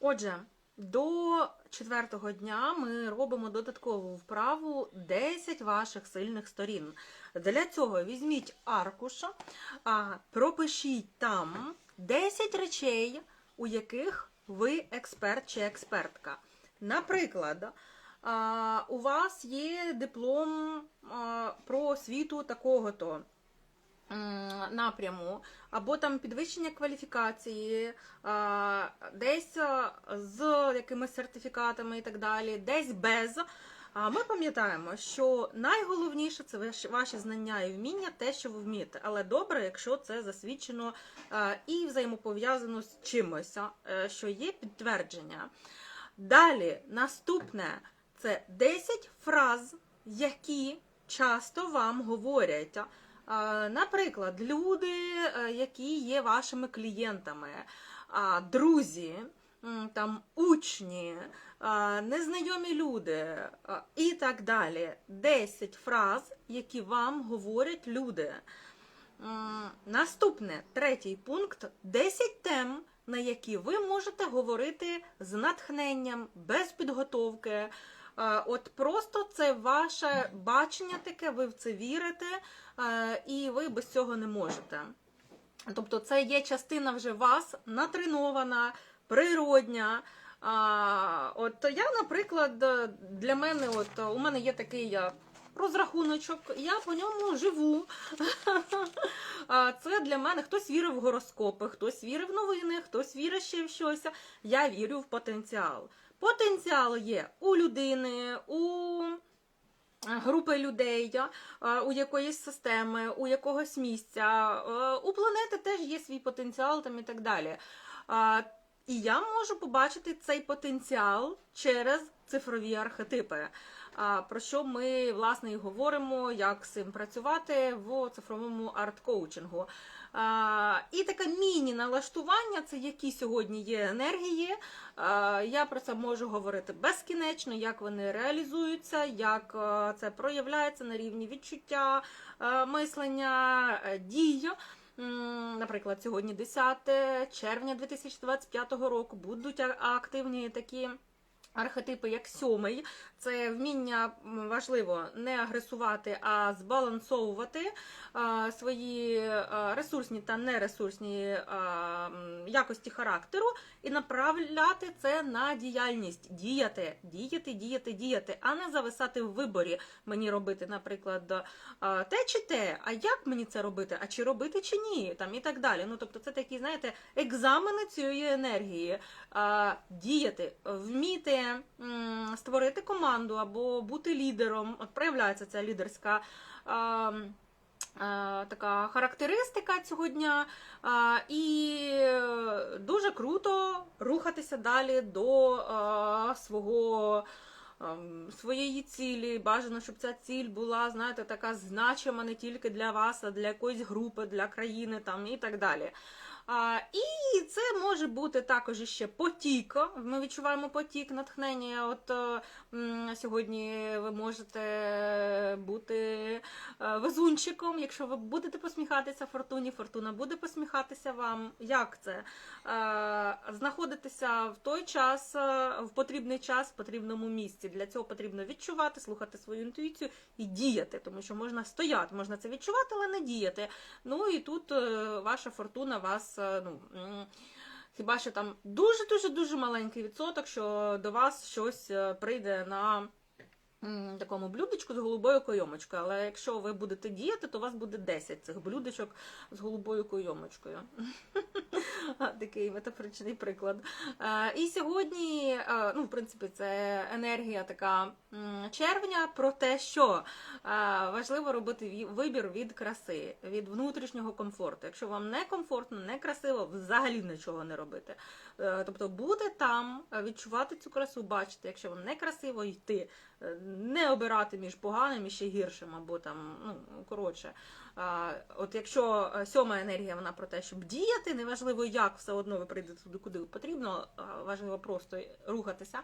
Отже, до четвертого дня ми робимо додаткову вправу 10 ваших сильних сторін. Для цього візьміть аркуш, пропишіть там 10 речей, у яких ви експерт чи експертка. Наприклад, у вас є диплом про освіту такого-то напряму, або там підвищення кваліфікації, десь з якимись сертифікатами і так далі, десь без. А ми пам'ятаємо, що найголовніше це ваші- знання і вміння, те, що ви вмієте. Але добре, якщо це засвідчено і взаємопов'язано з чимось, е, що є підтвердження. Далі, наступне це 10 фраз, які часто вам говорять. Наприклад, люди, е, які є вашими клієнтами, друзі, там учні, незнайомі люди і так далі. 10 фраз, які вам говорять люди. Наступне, третій пункт 10 тем, на які ви можете говорити з натхненням, без підготовки. Е, От просто це ваше бачення таке, ви в це вірите, е, і ви без цього не можете. Тобто, це є частина вже вас натренована, природня. От я, наприклад, для мене, от у мене є такий розрахуночок, я по ньому живу. Це для мене хтось вірив в гороскопи, хтось вірив в новини, хтось вірить ще в щось. Я вірю в потенціал. Потенціал є у людини, у групи людей, е, у якоїсь системи, у якогось місця. Е, У планети теж є свій потенціал там і так далі. Е, І я можу побачити цей потенціал через цифрові архетипи. Про що ми власне і говоримо, як з цим працювати в цифровому арт-коучингу. І таке міні-налаштування це які сьогодні є енергії. Я про це можу говорити безкінечно, як вони реалізуються, як це проявляється на рівні відчуття, мислення, е, дій. Наприклад, сьогодні 10 червня 2025 року будуть активні такі. Архетипи як сьомий, це вміння важливо не агресувати, а збалансовувати свої ресурсні та нересурсні а, якості характеру і направляти це на діяльність, діяти, діяти, діяти, діяти, а не зависати в виборі. Мені робити, наприклад, те чи те, а як мені це робити, а чи робити чи ні, там і так далі. Ну тобто, це такі, знаєте, екзамени цієї енергії, діяти, вміти створити команду або бути лідером. От проявляється ця лідерська. а, м, Така характеристика цього дня, А, і е, дуже круто рухатися далі до а, свого ем, своєї цілі. Бажано, щоб ця ціль була, знаєте, така значима не тільки для вас, а для якоїсь групи, для країни там і так далі. А, і це може бути також ще потік. Ми відчуваємо потік натхнення. От е, м, сьогодні ви можете бути е, везунчиком. Якщо ви будете посміхатися фортуні, фортуна буде посміхатися вам. Як це? Е, знаходитися в той час, в потрібний час, в потрібному місці. Для цього потрібно відчувати, слухати свою інтуїцію і діяти, тому що можна стояти, можна це відчувати, але не діяти. Ну і тут ваша фортуна вас. Ну, хіба що там дуже дуже дуже маленький відсоток, що до вас щось е, прийде на такому блюдечку з голубою койомочкою. Але якщо ви будете діяти, то у вас буде 10 цих блюдечок з голубою койомочкою. Такий метафоричний приклад. Е, І сьогодні, е, ну, в принципі, це енергія така червня про те, що е, важливо робити вибір від краси, від внутрішнього комфорту. Якщо вам не комфортно, не красиво, взагалі нічого не робити. Тобто бути там, відчувати цю красу, бачити, якщо вам не красиво йти, не обирати між поганим і ще гіршим, або там, ну коротше. От якщо е, сьома енергія вона про те, щоб діяти, неважливо як, все одно ви прийдете туди, куди потрібно, важливо просто рухатися.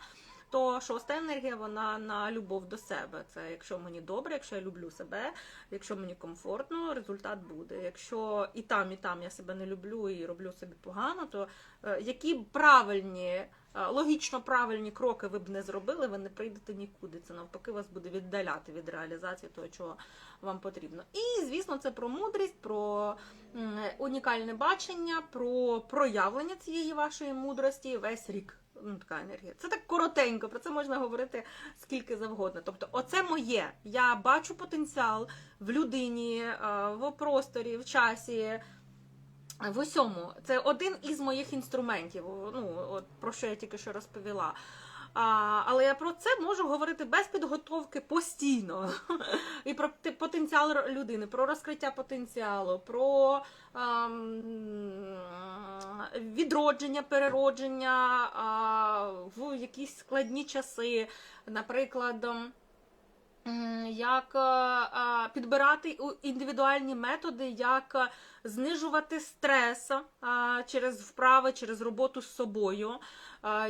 То шоста енергія вона на любов до себе. Це якщо мені добре, якщо я люблю себе, якщо мені комфортно, результат буде. Якщо і там, і там я себе не люблю і роблю собі погано, то е, які правильні е, логічно правильні кроки ви б не зробили, ви не прийдете нікуди. Це навпаки вас буде віддаляти від реалізації того, чого вам потрібно. І звісно, це про мудрість, про унікальне бачення, про проявлення цієї вашої мудрості весь рік. Ну, така енергія. Це так коротенько, про це можна говорити скільки завгодно. Тобто, оце моє. Я бачу потенціал в людині, е, в просторі, в часі. В усьому це один із моїх інструментів, ну от про що я тільки що розповіла. А, але я про це можу говорити без підготовки постійно. І про потенціал людини, про розкриття потенціалу, про ам, відродження, переродження а, в якісь складні часи. Наприклад, ем, як е, е, підбирати індивідуальні методи, як е, знижувати стрес через вправи, через роботу з собою,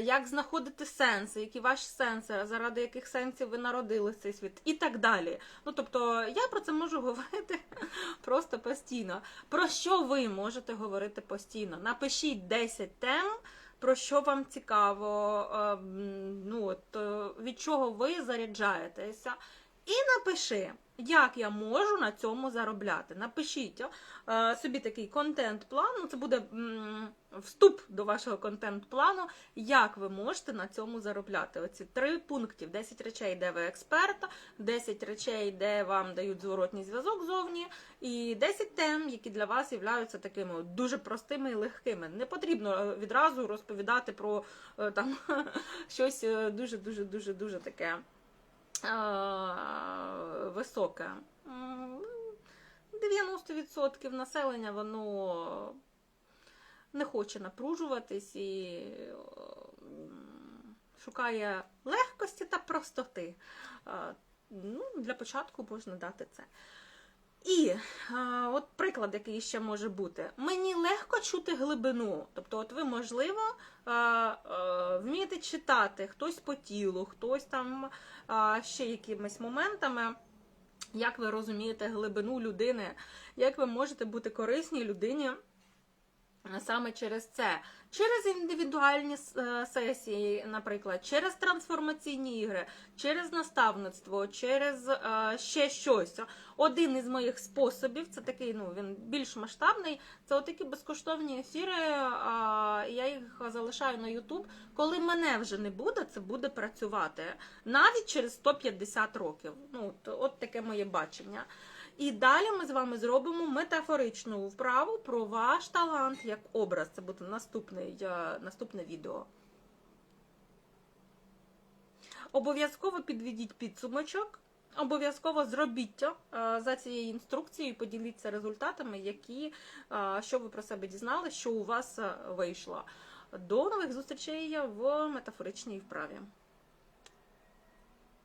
як знаходити сенси, які ваші сенси, заради яких сенсів ви народили цей світ, і так далі. Ну тобто я про це можу говорити просто постійно. Про що ви можете говорити постійно? Напишіть 10 тем. Про що вам цікаво, ну от від чого ви заряджаєтеся, і напиши, як я можу на цьому заробляти. Напишіть е, собі такий контент-план. Ну, це буде вступ до вашого контент-плану, як ви можете на цьому заробляти. Оці три пунктів: 10 речей, де ви експерт, 10 речей, де вам дають зворотній зв'язок зовні, і 10 тем, які для вас являються такими дуже простими і легкими. Не потрібно е, відразу розповідати про е, там щось дуже дуже дуже дуже таке високе. 90% населення воно не хоче напружуватись і шукає легкості та простоти. Ну, для початку можна дати це. І от приклад, який ще може бути. Мені легко чути глибину. Тобто, от ви, можливо, вмієте читати хтось по тілу, хтось там е, ще якимись моментами. Як ви розумієте глибину людини, як ви можете бути корисні людині саме через це, через індивідуальні е, сесії, наприклад, через трансформаційні ігри, через наставництво, через е, ще щось. Один із моїх способів, це такий, ну він більш масштабний. Це отакі безкоштовні ефіри. а, Я їх залишаю на YouTube. Коли мене вже не буде, це буде працювати навіть через 150 років. Ну, от таке моє бачення. І далі ми з вами зробимо метафоричну вправу про ваш талант як образ. Це буде наступний, е, наступне відео. Обов'язково підведіть підсумочок. Обов'язково зробіть е, за цією інструкцією, поділіться результатами, які, е, що ви про себе дізнали, що у вас вийшло. До нових зустрічей в метафоричній вправі.